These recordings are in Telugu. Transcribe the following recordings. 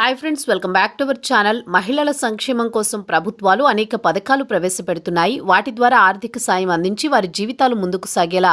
Hi friends welcome back to our channel మహిళల సంక్షేమం కోసం ప్రభుత్వాలు అనేక పథకాలు ప్రవేశపెడుతున్నాయి. వాటి ద్వారా ఆర్థిక సాయం అందించి వారి జీవితాలు ముందుకు సాగేలా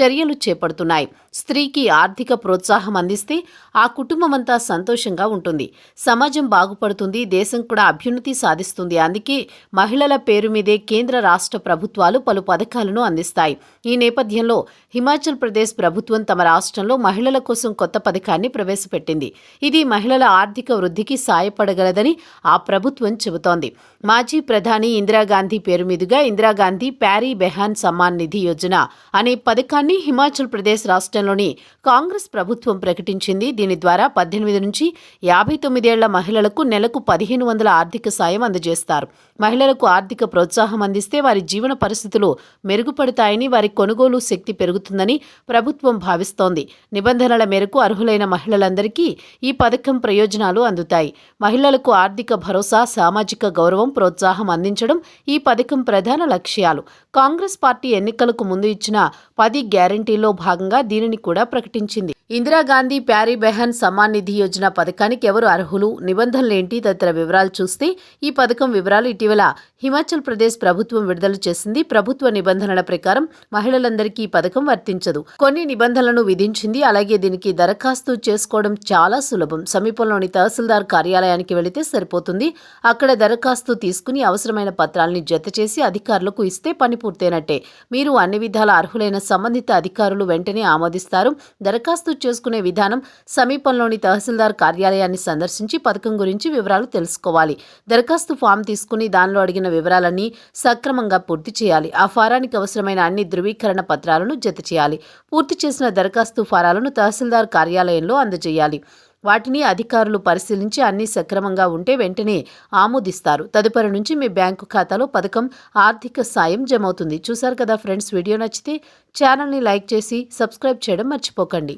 చర్యలు చేపడుతున్నాయి. స్త్రీకి ఆర్థిక ప్రోత్సాహం అందిస్తే ఆ కుటుంబం అంతా సంతోషంగా ఉంటుంది. సమాజం బాగుపడుతుంది దేశం కూడా అభ్యున్నతి సాధిస్తుంది. అందుకే మహిళల పేరు మీదే కేంద్ర రాష్ట్ర ప్రభుత్వాలు పలు పథకాలను అందిస్తాయి. ఈ నేపథ్యంలో హిమాచల్ ప్రదేశ్ ప్రభుత్వం తమ రాష్ట్రంలో మహిళల కోసం కొత్త పథకాన్ని ప్రవేశపెట్టింది. ఇది మహిళల ఆర్థిక వృద్ధికి సాయపడగలదని ఆ ప్రభుత్వం చెబుతోంది. మాజీ ప్రధాని ఇందిరాగాంధీ పేరు మీదుగా ఇందిరాగాంధీ ప్యారీ బెహాన్ సమ్మాన్ నిధి యోజన అనే పథకాన్ని హిమాచల్ ప్రదేశ్ రాష్ట్రంలోని కాంగ్రెస్ ప్రభుత్వం ప్రకటించింది. దీని ద్వారా పద్దెనిమిది నుంచి యాభై తొమ్మిదేళ్ళ మహిళలకు నెలకు పదిహేను వందల ఆర్థిక సాయం అందజేస్తారు. మహిళలకు ఆర్థిక ప్రోత్సాహం అందిస్తే వారి జీవన పరిస్థితులు మెరుగుపడతాయని వారి కొనుగోలు శక్తి పెరుగుతుందని ప్రభుత్వం భావిస్తోంది. నిబంధనల మేరకు అర్హులైన మహిళలందరికీ ఈ పథకం ప్రయోజనాలు అందుతాయి. మహిళలకు ఆర్థిక భరోసా సామాజిక గౌరవం ప్రోత్సాహం అందించడం ఈ పథకం ప్రధాన లక్ష్యాలు. కాంగ్రెస్ పార్టీ ఎన్నికలకు ముందు ఇచ్చిన పది గ్యారంటీలో భాగంగా దీనిని కూడా ప్రకటించింది. ఇందిరాగాంధీ ప్యారీ బెహన్ సమాన్ నిధి యోజన పథకానికి ఎవరు అర్హులు? నిబంధనలేంటి? తదితర వివరాలు చూస్తే ఈ పథకం వివరాలు ఇటీవల హిమాచల్ ప్రదేశ్ ప్రభుత్వం విడుదల చేసింది. ప్రభుత్వ నిబంధనల ప్రకారం మహిళలందరికీ ఈ పథకం వర్తించదు. కొన్ని నిబంధనలను విధించింది. అలాగే దీనికి దరఖాస్తు చేసుకోవడం చాలా సులభం. సమీపంలోని తహసీల్దార్ కార్యాలయానికి వెళితే సరిపోతుంది. అక్కడ దరఖాస్తు తీసుకుని అవసరమైన పత్రాలని జత చేసి అధికారులకు ఇస్తే పని పూర్తయినట్టే. మీరు అన్ని విధాల అర్హులైన సంబంధిత అధికారులు వెంటనే ఆమోదిస్తారు. దరఖాస్తు చేసుకునే విధానం సమీపంలోని తహసీల్దార్ కార్యాలయాన్ని సందర్శించి పథకం గురించి వివరాలు తెలుసుకోవాలి. దరఖాస్తు ఫామ్ తీసుకుని దానిలో అడిగిన వివరాలన్నీ సక్రమంగా పూర్తి చేయాలి. ఆ ఫారానికి అవసరమైన అన్ని ధృవీకరణ పత్రాలను జత చేయాలి. పూర్తి చేసిన దరఖాస్తు ఫారాలను తహసీల్దార్ కార్యాలయంలో అందజేయాలి. వాటిని అధికారులు పరిశీలించి అన్ని సక్రమంగా ఉంటే వెంటనే ఆమోదిస్తారు. తదుపరి నుంచి మీ బ్యాంకు ఖాతాలో పథకం ఆర్థిక సాయం జమవుతుంది. చూశారు కదా ఫ్రెండ్స్ వీడియో నచ్చితే ఛానల్ని లైక్ చేసి సబ్స్క్రైబ్ చేయడం మర్చిపోకండి.